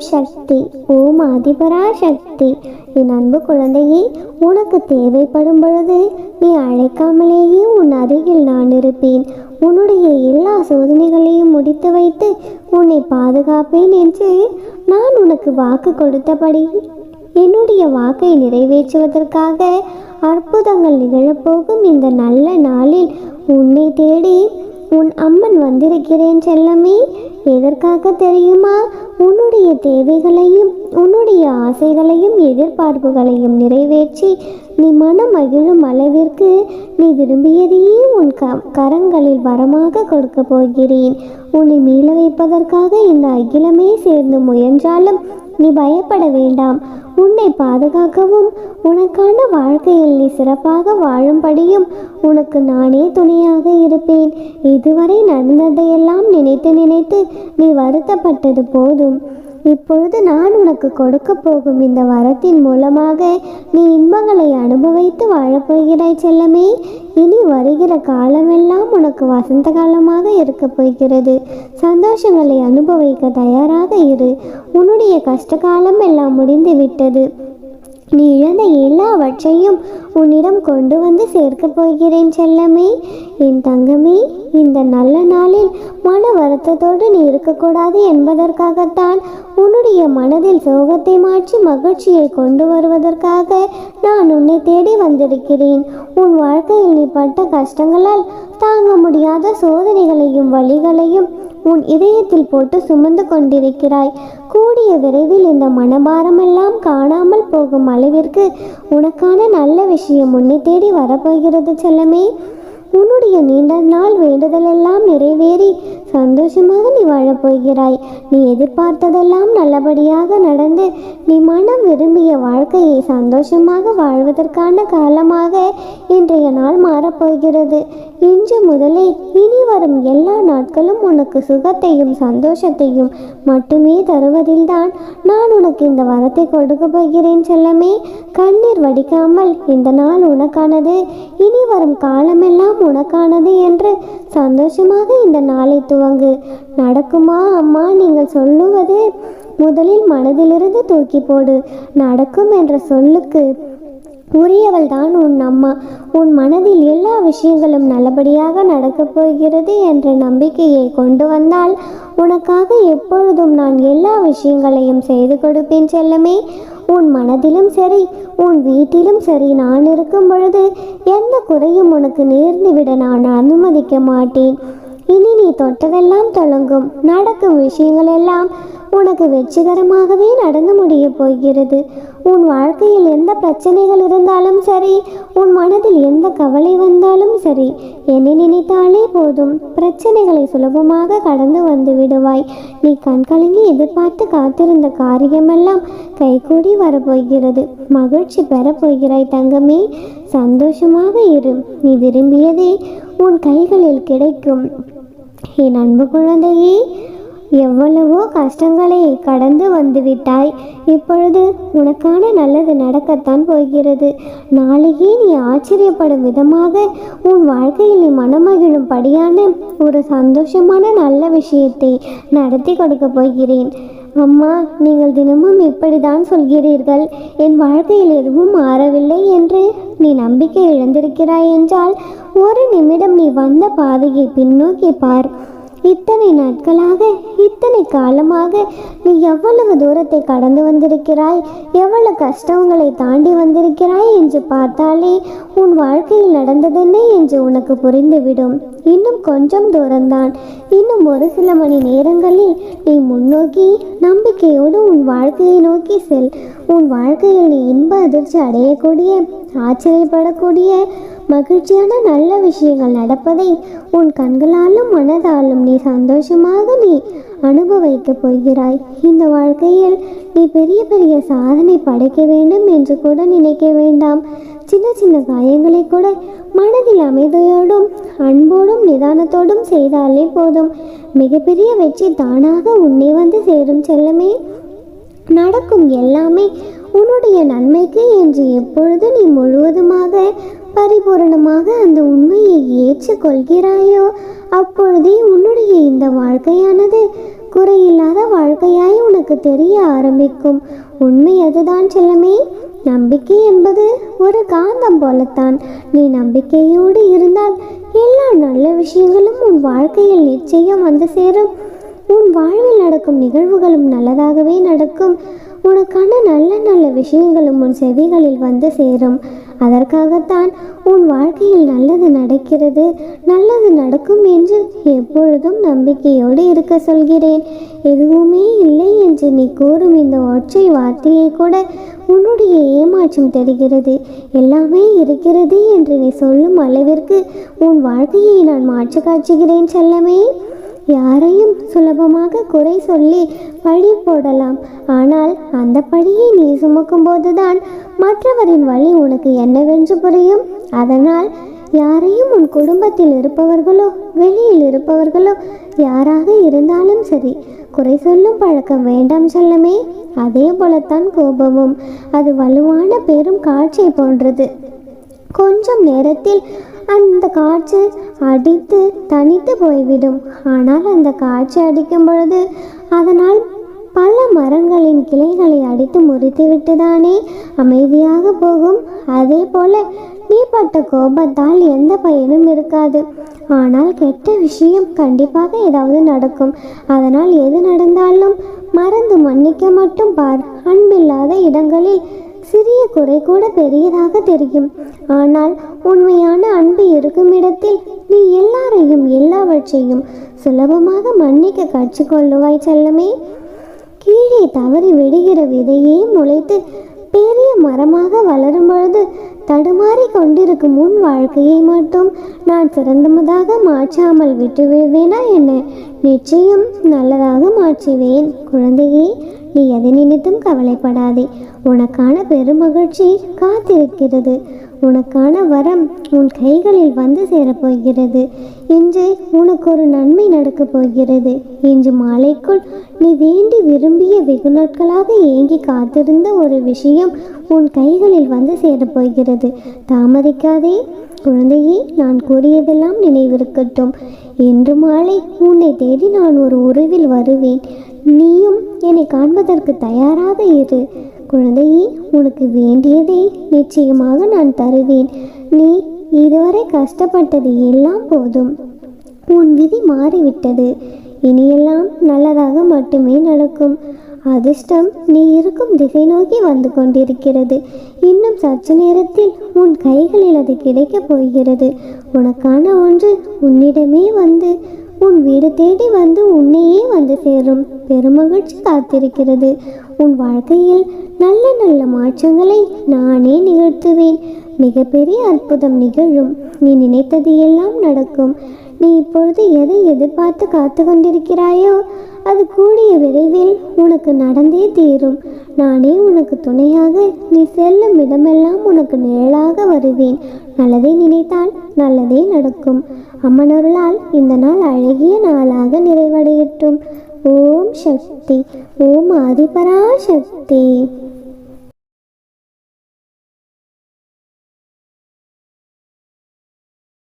சக்தி ஓம் ஆதிபரா சக்தி. என் அன்பு குழந்தையே உனக்கு தேவைப்படும் பொழுது நீ அழைக்காமலேயே உன் அருகில் நான் இருப்பேன். உன்னுடைய எல்லா சோதனைகளையும் முடித்து வைத்து உன்னை பாதுகாப்பேன் என்று நான் உனக்கு வாக்கு கொடுத்தபடி என்னுடைய வாக்கை நிறைவேற்றுவதற்காக அற்புதங்கள் நிகழப்போகும். இந்த நல்ல நாளில் உன்னை தேடி உன் அம்மன் வந்திருக்கிறேன் செல்லமே. எதற்காக தெரியுமா? உன்னுடைய தேவைகளையும் உன்னுடைய ஆசைகளையும் எதிர்பார்ப்புகளையும் நிறைவேற்றி நீ மனம் மகிழும் அளவிற்கு நீ விரும்பியதையே உன் க கரங்களில் வரமாக கொடுக்க போகிறேன். உன்னை மீள வைப்பதற்காக இந்த அகிலமே சேர்ந்து முயன்றாலும் நீ பயப்பட வேண்டாம். உன்னை பாதுகாக்கவும் உனக்கான வாழ்க்கையில் நீ சிறப்பாக வாழும்படியும் உனக்கு நானே துணையாக இருப்பேன். இதுவரை நடந்ததையெல்லாம் நினைத்து நினைத்து நீ வருத்தப்பட்டது போதும். இப்பொழுது நான் உனக்கு கொடுக்க போகும் இந்த வரத்தின் மூலமாக நீ இன்பங்களை அனுபவித்து வாழப்போகிறாய் செல்லமே. இனி வருகிற காலமெல்லாம் உனக்கு வசந்த காலமாக இருக்க போகிறது. சந்தோஷங்களை அனுபவிக்க தயாராக இரு. உன்னுடைய கஷ்ட காலம் எல்லாம் முடிந்து விட்டது நீ இழந்த எல்லாவற்றையும் உன்னிடம் கொண்டு வந்து சேர்க்கப் போகிறேன் செல்லமே. என் தங்கமே இந்த நல்ல நாளில் மன வருத்தத்தோடு நீ இருக்கக்கூடாது என்பதற்காகத்தான் உன்னுடைய மனதில் சோகத்தை மாற்றி மகிழ்ச்சியை கொண்டு வருவதற்காக நான் உன்னை தேடி வந்திருக்கிறேன். உன் வாழ்க்கையில் நீ பட்ட கஷ்டங்களால் தாங்க முடியாத சோதனைகளையும் வழிகளையும் உன் இதயத்தில் போட்டு சுமந்து கொண்டிருக்கிறாய். கூடிய விரைவில் இந்த மனபாரமெல்லாம் காணாமல் போகும் அளவிற்கு உனக்கான நல்ல விஷயம் உன்னை தேடி வரப்போகிறது செல்லமே. உன்னுடைய நீண்ட நாள் வேண்டுதலெல்லாம் நிறைவேறி சந்தோஷமாக நீ வாழப்போகிறாய் நீ எதிர்பார்த்ததெல்லாம் நல்லபடியாக நடந்து நீ மனம் விரும்பிய வாழ்க்கையை சந்தோஷமாக வாழ்வதற்கான காலமாக இன்றைய நாள் மாறப்போகிறது இன்று முதலே இனி வரும் எல்லா நாட்களும் உனக்கு சுகத்தையும் சந்தோஷத்தையும் மட்டுமே தருவதில்தான் நான் உனக்கு இந்த வரத்தை கொடுக்க போகிறேன் செல்லமே. கண்ணீர் வடிக்காமல் இந்த நாள் உனக்கானது. இனி வரும் காலமெல்லாம் உனக்கானது என்று சந்தோஷமாக இந்த நாளை துவங்கு. நடக்குமா அம்மா? நீங்கள் சொல்லுவது முதலில் மனதிலிருந்து தூக்கி போடு. நடக்கும் என்ற சொல்லுக்கு உரியவள் தான் உன் அம்மா. உன் மனதில் எல்லா விஷயங்களும் நல்லபடியாக நடக்கப் போகிறது என்ற நம்பிக்கையை கொண்டு வந்தால் உனக்காக எப்பொழுதும் நான் எல்லா விஷயங்களையும் செய்து கொடுப்பேன் செல்லமே. உன் மனதிலும் சரி உன் வீட்டிலும் சரி நான் இருக்கும் பொழுது எந்த குறையும் உனக்கு நேர்ந்துவிட நான் அனுமதிக்க மாட்டேன். இனி நீ தொட்டதெல்லாம் தொடங்கும் நடக்கும் விஷயங்கள் எல்லாம் உனக்கு வெற்றிகரமாகவே நடந்து முடிய போகிறது. உன் வாழ்க்கையில் எந்த பிரச்சனைகள் இருந்தாலும் சரி உன் மனதில் எந்த கவலை வந்தாலும் சரி என்னை நினைத்தாலே போதும். பிரச்சனைகளை சுலபமாக கடந்து வந்து விடுவாய். நீ கண்கலங்கி எதிர்பார்த்து காத்திருந்த காரியமெல்லாம் கைகூடி வரப்போகிறது. மகிழ்ச்சி பெறப்போகிறாய் தங்கமே. சந்தோஷமாக இரு. நீ விரும்பியதே உன் கைகளில் கிடைக்கும். என் அன்பு குழந்தையே எவ்வளவோ கஷ்டங்களை கடந்து வந்துவிட்டாய். இப்பொழுது உனக்கான நல்லது நடக்கத்தான் போகிறது. நாளையே நீ ஆச்சரியப்படும் விதமாக உன் வாழ்க்கையில் நீ மனமகிழும் படியான ஒரு சந்தோஷமான நல்ல விஷயத்தை நடத்தி கொடுக்க போகிறேன். அம்மா நீங்கள் தினமும் இப்படிதான் சொல்கிறீர்கள். என் வாழ்க்கையில் எதுவும் மாறவில்லை என்று நீ நம்பிக்கை இழந்திருக்கிறாய் என்றால் ஒரு நிமிடம் நீ வந்த பாதையை பின்னோக்கி பார். இத்தனை நாட்களாக இத்தனை காலமாக நீ எவ்வளவு தூரத்தை கடந்து வந்திருக்கிறாய்? எவ்வளவு கஷ்டங்களை தாண்டி வந்திருக்கிறாய் என்று பார்த்தாலே உன் வாழ்க்கையில் நடந்ததென்ன என்று உனக்கு புரிந்துவிடும். இன்னும் கொஞ்சம் தூரம்தான். இன்னும் ஒரு சில மணி நேரங்களில் நீ முன்னோக்கி நம்பிக்கையோடு உன் வாழ்க்கையை நோக்கி செல். உன் வாழ்க்கையில் நீ இன்ப அதிர்ச்சி அடையக்கூடிய ஆச்சரியப்படக்கூடிய மகிழ்ச்சியான நல்ல விஷயங்கள் நடப்பதை உன் கண்களாலும் மனதாலும் நீ சந்தோஷமாக நீ அனுபவிக்கப் போகிறாய். இந்த வாழ்க்கையில் நீ பெரிய பெரிய சாதனை படைக்க வேண்டும் என்று கூட நினைக்க வேண்டாம். சின்ன சின்ன காயங்களை கூட மனதில் அமைதியோடும் அன்போடும் நிதானத்தோடும் செய்தாலே போதும். மிகப்பெரிய வெற்றி தானாக உன்னை வந்து சேரும் செல்லமே. நடக்கும் எல்லாமே உன்னுடைய நன்மைக்கு என்று எப்பொழுது நீ முழுவதுமாக பரிபூரணமாக அந்த உண்மையை ஏற்றுக்கொள்கிறாயோ அப்பொழுதே உன்னுடைய இந்த வாழ்க்கையானது குறையில்லாத வாழ்க்கையாய் உனக்கு உனக்கு தெரிய ஆரம்பிக்கும். உண்மை அதுதான் செல்லமே. நம்பிக்கை என்பது ஒரு காந்தம் போலத்தான். நீ நம்பிக்கையோடு இருந்தால் எல்லா நல்ல விஷயங்களும் உன் வாழ்க்கையில் நிச்சயம் வந்து சேரும். உன் வாழ்வில் நடக்கும் நிகழ்வுகளும் நல்லதாகவே நடக்கும். உனக்கான நல்ல நல்ல விஷயங்களும் உன் செவிகளில் வந்து சேரும். அதற்காகத்தான் உன் வாழ்க்கையில் நல்லது நடக்கிறது. நல்லது நடக்கும் என்று எப்பொழுதும் நம்பிக்கையோடு இருக்க சொல்கிறேன். எதுவுமே இல்லை என்று நீ கூறும் இந்த ஒற்றை வார்த்தையை கூட உன்னுடைய ஏமாற்றம் தெரிகிறது. எல்லாமே இருக்கிறது என்று நீ சொல்லும் அளவிற்கு உன் வாழ்க்கையை நான் மாற்றி காட்டுகிறேன் செல்லமே. யாரையும் சுலபமாக குறை சொல்லி பழி போடலாம். ஆனால் அந்த பழியை நீ சுமக்கும் போதுதான். மற்றவரின் வழி உனக்கு என்னவென்று புரியும்? அதனால் யாரையும் உன் குடும்பத்தில் இருப்பவர்களோ வெளியில் இருப்பவர்களோ யாராக இருந்தாலும் சரி குறை சொல்லும் பழக்கம் வேண்டாம் செல்லமே. அதே போலத்தான் கோபமும். அது வலுவான பெரும் காட்சி போன்றது. கொஞ்சம் நேரத்தில் அந்த காற்று அடித்து தனித்து போய்விடும். ஆனால் அந்த காற்று அடிக்கும் பொழுது அதனால் பல மரங்களின் கிளைகளை அடித்து முறித்துவிட்டு தானே அமைதியாக போகும். அதே போல நீ பட்ட கோபத்தால் எந்த பயனும் இருக்காது. ஆனால் கெட்ட விஷயம் கண்டிப்பாக ஏதாவது நடக்கும். அதனால் எது நடந்தாலும் மறந்து மன்னிக்க மட்டும் பார். அன்பில்லாத இடங்களில் சிறிய குறை கூட பெரியதாக தெரியும். ஆனால் உண்மையான அன்பு இருக்கும் இடத்தில் நீ எல்லாரையும் எல்லாவற்றையும் சுலபமாக மன்னிக்க கற்றுக்கொள்ளுவாய் செல்லமே. கீழே தவறி விடுகிற விதையே முளைத்து பெரிய மரமாக வளரும் பொழுது தடுமாறி கொண்டிருக்கும் உன் வாழ்க்கையை மட்டும் நான் சிறந்ததாக மாற்றாமல் விட்டு விடுவேனா என்ன? நிச்சயம் நல்லதாக மாற்றுவேன் குழந்தையே. நீ எதை நினைத்தும் கவலைப்படாதே. உனக்கான பெருமகிழ்ச்சி காத்திருக்கிறது. உனக்கான வரம் உன் கைகளில் வந்து சேரப்போகிறது. இன்று உனக்கு ஒரு நன்மை நடக்கப் போகிறது. இன்று மாலைக்குள் நீ வேண்டி விரும்பிய வெகு நாட்களாக ஏங்கி காத்திருந்த ஒரு விஷயம் உன் கைகளில் வந்து சேரப்போகிறது. தாமதிக்காதே. குழந்தையே நான் கூறியதெல்லாம் நினைவிருக்கட்டும். இன்று மாலை உன்னை தேடி நான் ஒரு உறவில் வருவேன். நீயும் என்னை காண்பதற்கு தயாராக இரு. குழந்தையே உனக்கு வேண்டியதை நிச்சயமாக நான் தருவேன். நீ இதுவரை கஷ்டப்பட்டது எல்லாம் போதும். உன் விதி மாறிவிட்டது. இனியெல்லாம் நல்லதாக மட்டுமே நடக்கும். அதிர்ஷ்டம் நீ இருக்கும் திசை நோக்கி வந்து கொண்டிருக்கிறது. இன்னும் சற்று நேரத்தில் உன் கைகளில் அது கிடைக்கப் போகிறது. உனக்கான ஒன்று உன்னிடமே வந்து உன் வீடு தேடி வந்து உன்னையே வந்து சேரும். பெருமகிழ்ச்சி காத்திருக்கிறது. உன் வாழ்க்கையில் நல்ல நல்ல மாற்றங்களை நானே நிகழ்த்துவேன். மிகப்பெரிய அற்புதம் நிகழும். நீ நினைத்தது எல்லாம் நடக்கும். நீ இப்பொழுது எதை எதிர்பார்த்து காத்து கொண்டிருக்கிறாயோ அது கூடிய விரைவில் உனக்கு நடந்தே தீரும். நானே உனக்கு துணையாக நீ செல்லும் இடமெல்லாம் உனக்கு நிழலாக வருவேன். நல்லதை நினைத்தால் நல்லதே நடக்கும். அம்மனருளால் இந்த நாள் அழகிய நாளாக நிறைவடையட்டும். ஓம் சக்தி ஓம் ஆதிபரா சக்தி